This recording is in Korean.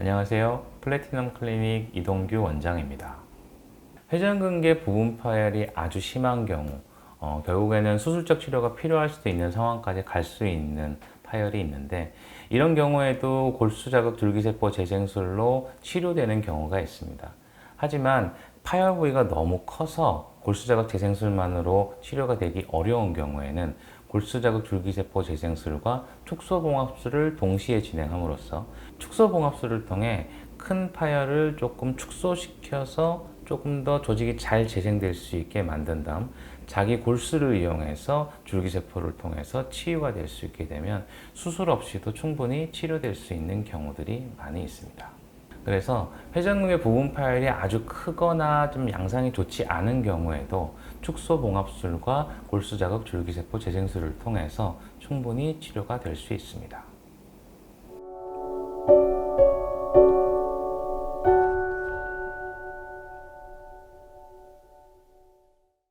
안녕하세요. 플래티넘 클리닉 이동규 원장입니다. 회전근개 부분 파열이 아주 심한 경우, 어, 결국에는 수술적 치료가 필요할 수도 있는 상황까지 갈 수 있는 파열이 있는데, 이런 경우에도 골수 자극 줄기세포 재생술로 치료되는 경우가 있습니다. 하지만 파열 부위가 너무 커서 골수 자극 재생술만으로 치료가 되기 어려운 경우에는 골수 자극 줄기세포 재생술과 축소봉합술을 동시에 진행함으로써 축소봉합술을 통해 큰 파열을 조금 축소시켜서 조금 더 조직이 잘 재생될 수 있게 만든 다음 자기 골수를 이용해서 줄기세포를 통해서 치유가 될 수 있게 되면 수술 없이도 충분히 치료될 수 있는 경우들이 많이 있습니다. 그래서 회전근개 부분 파열이 아주 크거나 좀 양상이 좋지 않은 경우에도 축소 봉합술과 골수 자극 줄기세포 재생술을 통해서 충분히 치료가 될 수 있습니다.